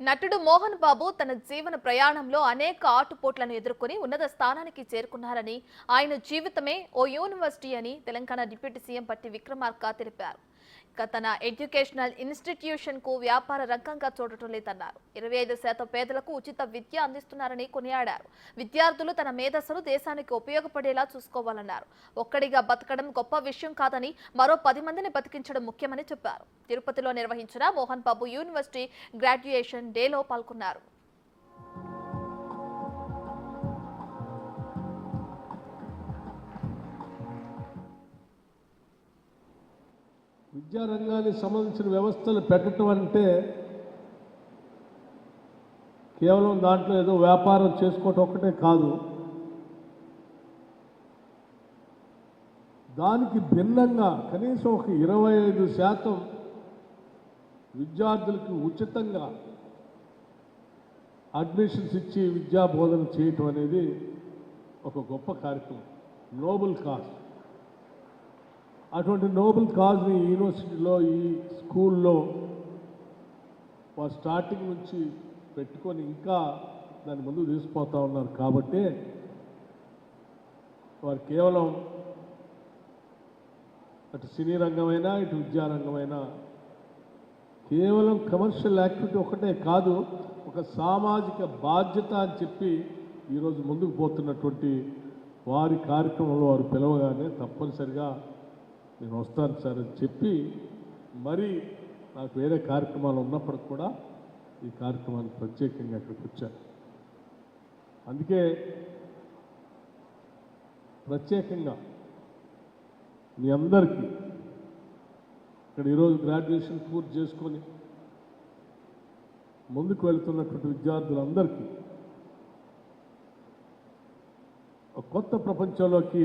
నటుడు మోహన్ బాబు తన జీవన ప్రయాణంలో అనేక ఆటుపోట్లను ఎదుర్కొని ఉన్నత స్థానానికి చేరుకున్నారని ఆయన జీవితమే ఓ యూనివర్సిటీ అని తెలంగాణ డిప్యూటీ సీఎం పట్టి విక్రమార్క తెలిపారు. ఇక తన ఎడ్యుకేషనల్ ఇన్స్టిట్యూషన్కు వ్యాపార రంగంగా చూడటం లేదన్నారు. ఇరవై ఐదు శాతం పేదలకు ఉచిత విద్య అందిస్తున్నారని కొనియాడారు. విద్యార్థులు తన మేధస్సును దేశానికి ఉపయోగపడేలా చూసుకోవాలన్నారు. ఒక్కడిగా బతకడం గొప్ప విషయం కాదని మరో పది మందిని బతికించడం ముఖ్యమని చెప్పారు. తిరుపతిలో నిర్వహించిన మోహన్ బాబు యూనివర్సిటీ గ్రాడ్యుయేషన్ డేలో పాల్గొన్నారు. విద్యారంగానికి సంబంధించిన వ్యవస్థలు పెట్టడం అంటే కేవలం దాంట్లో ఏదో వ్యాపారం చేసుకోవటం ఒక్కటే కాదు. దానికి భిన్నంగా కనీసం ఒక ఇరవై ఐదు శాతం విద్యార్థులకు ఉచితంగా అడ్మిషన్స్ ఇచ్చి విద్యా బోధన చేయటం అనేది ఒక గొప్ప కార్యక్రమం. Noble cost. అటువంటి నోబెల్ కాజ్ని యూనివర్సిటీలో ఈ స్కూల్లో వారు స్టార్టింగ్ నుంచి పెట్టుకొని ఇంకా దాని ముందు తీసుకుపోతా ఉన్నారు. కాబట్టి వారు కేవలం అటు సినీ రంగమైనా ఇటు విద్యారంగమైనా కేవలం కమర్షియల్ యాక్టివిటీ ఒకటే కాదు ఒక సామాజిక బాధ్యత అని చెప్పి ఈరోజు ముందుకు పోతున్నటువంటి వారి కార్యక్రమంలో వారు పిలవగానే తప్పనిసరిగా నేను వస్తాను సార్ అని చెప్పి మరి నాకు వేరే కార్యక్రమాలు ఉన్నప్పటికి కూడా ఈ కార్యక్రమానికి ప్రత్యేకంగా ఇక్కడికి వచ్చాను. అందుకే ప్రత్యేకంగా మీ అందరికీ ఇక్కడ ఈరోజు గ్రాడ్యుయేషన్ పూర్తి చేసుకొని ముందుకు వెళ్తున్నటువంటి విద్యార్థులందరికీ కొత్త ప్రపంచంలోకి